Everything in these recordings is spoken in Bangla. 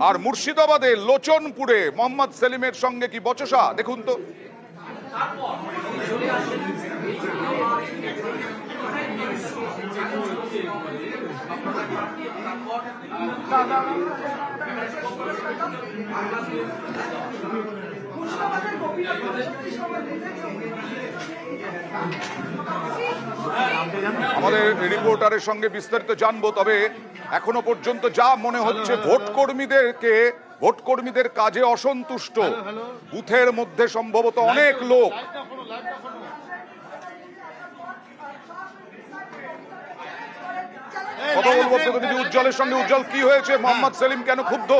আর মুর্শিদাবাদে লোচনপুরে মোহাম্মদ সেলিমের সঙ্গে কি বচসা? দেখুন তো। আমাদের রিপোর্টারের সঙ্গে বিস্তারিত জানব, তবে এখনও পর্যন্ত যা মনে হচ্ছে ভোট কর্মীদেরকে ভোট কর্মীদের কাজে অসন্তুষ্ট। বুথের মধ্যে সম্ভবত অনেক লোক। কথা বলব প্রতিনিধি উজ্জ্বলের সঙ্গে উজ্জ্বল কি হয়েছে? মোহাম্মদ সেলিম কেন ক্ষুব্ধ?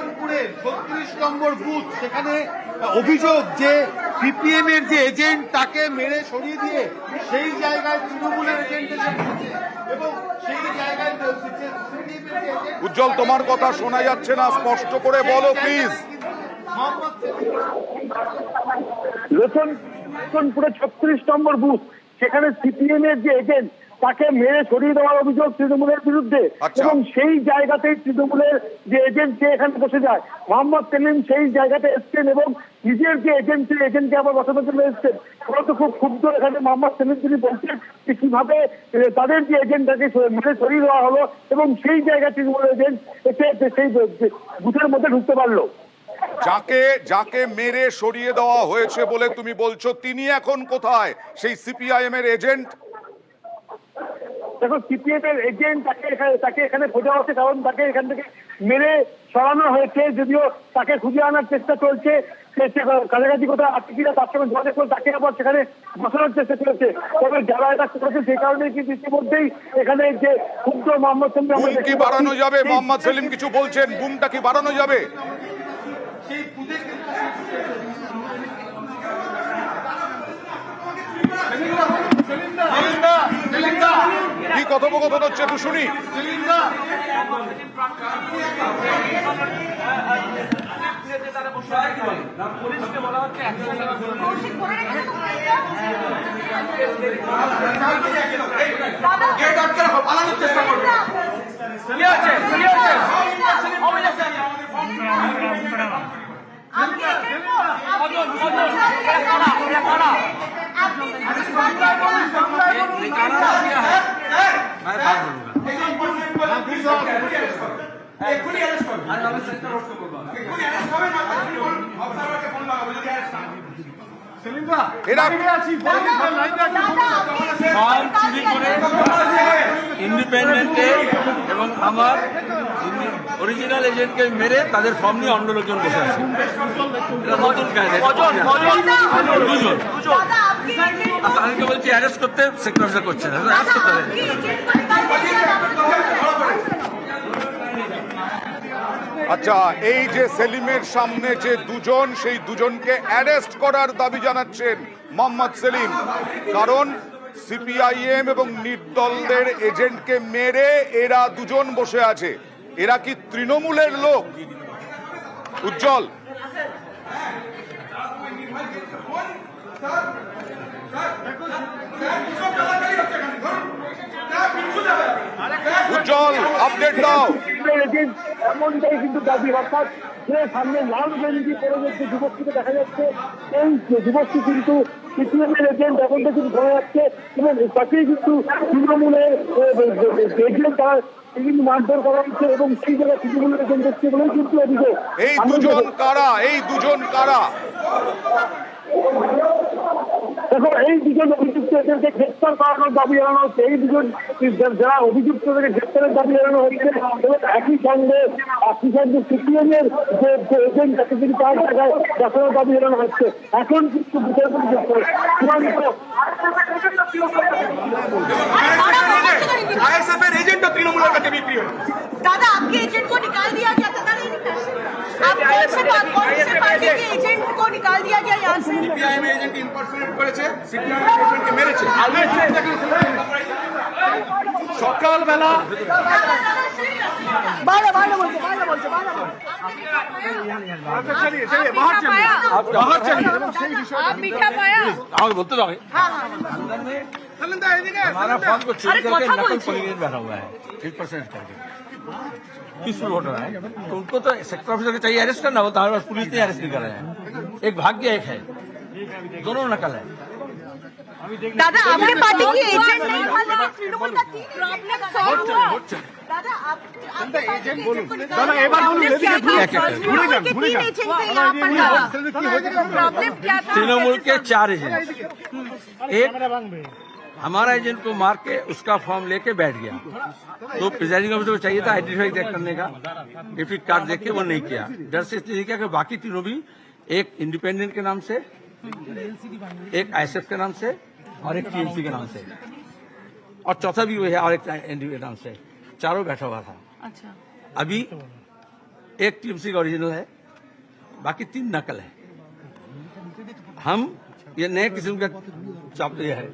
এখন লোচনপুরের ছত্রিশ নম্বর বুথ সেখানে অভিযোগ যে সিপিএম এর যে এজেন্ট তাকে মেরে সরিয়ে দিয়ে সেই জায়গায় তৃণমূলের এজেন্ট এসে এবং সেই জায়গায় উজ্জ্বল তোমার কথা শোনা যাচ্ছে না স্পষ্ট করে বলো প্লিজ লোচনপুরে ছত্রিশ নম্বর বুথ সেখানে সিপিএম এর যে এজেন্ট তাকে মেরে সরিয়ে দেওয়ার অভিযোগ তৃণমূলের বিরুদ্ধে। আচ্ছা। এবং সেই জায়গাতেই তৃণমূলের যে এজেন্ট এখানে বসে যায় মোহাম্মদ সেলিম সেই জায়গাতে এসছেন এবং নিজের যে এজেন্ট সেই এজেন্টকে আবার বসানোর জন্য এসছেন। ওরা তো খুব ক্ষুব্ধ এখানে মোহাম্মদ সেলিম তিনি বলছেন যে কীভাবে তাদের যে এজেন্টটাকে মেরে সরিয়ে দেওয়া হলো এবং সেই জায়গায় তৃণমূলের এজেন্ট এসে সেই বুথের মধ্যে ঢুকতে পারল। যাকে যাকে মেরে সরিয়ে দেওয়া হয়েছে বলে তুমি বলছো তিনি এখন কোথায়? সেই সিপিআইএম এর এজেন্ট? দেখো সিপিএম এর এজেন্ট তাকে এখানে তাকে এখানে খোঁজা হচ্ছে কারণ তাকে এখান থেকে মেরে সরানো হয়েছে যদিও তাকে খুঁজে আনার চেষ্টা চলছে। কাছাকাছি কোথাও আছে কিনা তার সঙ্গে যোগাযোগ করে তাকে আবার সেখানে বসানোর চেষ্টা চলছে। তবে যারা এটা করেছে সেই কারণে কিন্তু ইতিমধ্যেই এখানে যে ক্ষুদ্র মোহাম্মদ বুম কি বাড়ানো যাবে? মোহাম্মদ সেলিম কিছু বলছেন বুমটা কি বাড়ানো যাবে? সেই বুথে কিন্তু কি কথোপকথন হচ্ছে একটু শুনি। গেট ইন্ডিপেন্ডেন্টে এবং আমার অরিজিনাল এজেন্টকে মেরে তাদের ফর্ম নিয়ে অন্য লোকজন বসে আছে দুজন তাদেরকে বলছি অ্যারেস্ট করতে সেক্টরটা করছে না। অ্যারেস্ট করতে হবে আচ্ছা এই যে সেলিমের সামনে যে দুজন সেই দুজনকে অ্যারেস্ট করার দাবি জানাচ্ছেন মোহাম্মদ সেলিম। কারণ সিপিআইএম এবং নির্দলদের এজেন্টকে মেরে এরা দুজন বসে আছে। এরা কি তৃণমূলের লোক? উজ্জ্বল। উজ্জ্বল আপডেট দাও। এমনটাই কিন্তু দাবি অর্থাৎ যে সামনে লাল গেঞ্জি পরে যে যুবকটিকে দেখা যাচ্ছে এই যুবকটি কিন্তু সিপিএম এর এজেন্ট এমনটা কিন্তু ধরা যাচ্ছে এবং তাকেই কিন্তু তৃণমূলের এজেন্ট তারা কিন্তু মারধর করা হচ্ছে এবং সেই জায়গায় তৃণমূলের এজেন্ট হচ্ছে বলেই কিন্তু অভিযোগ এই দুজন কারা? এই দুজন কারা? দেখো এই দুজন অভিযুক্তদেরকে গ্রেপ্তার করানোর দাবি জানানো হচ্ছে। এই দুজন যারা অভিযুক্তদেরকে গ্রেপ্তারের দাবি জানানো হয়েছে এবং একই সঙ্গে একই সঙ্গে সিপিএমের যে এজেন্ট আছে তিনি দেখানোর দাবি জানানো হচ্ছে। এখন কিন্তু দাদা আপনি এজেন্ট কো নিকাল দিয়া এজেন্ট কো নিকাল দিয়া গিয়া ইয়ার সে সিপিআই এর এজেন্ট ইমপার্সোনেট করেছে সিপিআই এর এজেন্ট কে মেরেছে সকাল বেলা বাইরে বাইরে বলছে বাইরে বলছে বাইরে বলছে আচ্ছা চলিए चलिए बाहर चलिए बाहर चलिए आप मीठा पाया और बोलते रहो हाँ हाँ हमारा फ़ोन को चेक करके नकल पनीर बैठा हुआ है 1% करके पीसफुल वोटर है तो उनको तो सेक्टर ऑफिसर को चाहिए अरेस्ट करना होता तो है पुलिस नहीं अरेस्ट नहीं कर रहे हैं। एक भाग्य एक है। दोनों नकल है। दादा आपके पार्टी की एजेंट दादा आप तृणमूल के चार एजेंट एक हमारा एजेंट को मार के उसका फॉर्म लेके बैठ गया। तो प्रिजाइडिंग ऑफिसर को चाहिए था आइडेंटिफाई चेक करने का। डेबिट कार्ड देख के वो नहीं किया। डर से इसलिए किया कि बाकी तीनों भी एक इंडिपेंडेंट के नाम से एक आईएसएफ के नाम से और एक टीएमसी के नाम से। और चौथा भी वही है और एक एनडीए के नाम से। चारों बैठा हुआ था। अच्छा। अभी एक टीएमसी का ओरिजिनल है बाकी तीन नकल है। हम ये नए किस्म का चाप ये है।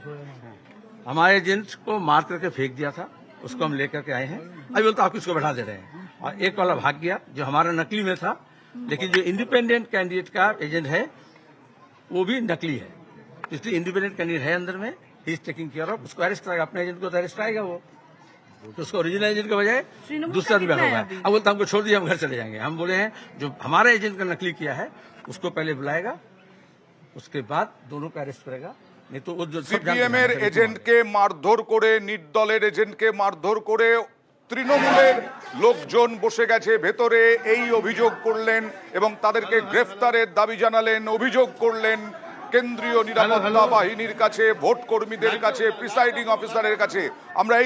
हमारे एजेंट को मार करके फेंक दिया था उसको हम लेकर के आए हैं। अभी बोलते आप इसको बैठा दे रहे हैं। और एक वाला भाग गया जो हमारा नकली में था लेकिन जो इंडिपेंडेंट कैंडिडेट का एजेंट है वो भी नकली है। इसलिए इंडिपेंडेंट कैंडिडेट है अंदर में ही इज़ टेकिंग केयर ऑफ़ उसको अरेस्ट करेगा अपने एजेंट को तो अरेस्ट आएगा वो। तो उसको ओरिजिनल एजेंट के बजाय दूसरा भी बैठा हुआ है अब बोलता हमको छोड़ दिया हम घर चले जाएँगे। हम बोले हैं जो हमारा एजेंट का नकली किया है उसको पहले बुलाएगा उसके बाद दोनों को अरेस्ट करेगा। সিপিএমের এজেন্টকে মারধর করে নির্দলের এজেন্টকে মারধর করে তৃণমূলের লোকজন বসে গেছে ভেতরে। এই অভিযোগ করলেন এবং তাদেরকে গ্রেফতারের দাবি জানালেন অভিযোগ করলেন কেন্দ্রীয় নিরাপত্তা বাহিনীর কাছে ভোট কর্মীদের কাছে প্রিসাইডিং অফিসারের কাছে। আমরা এই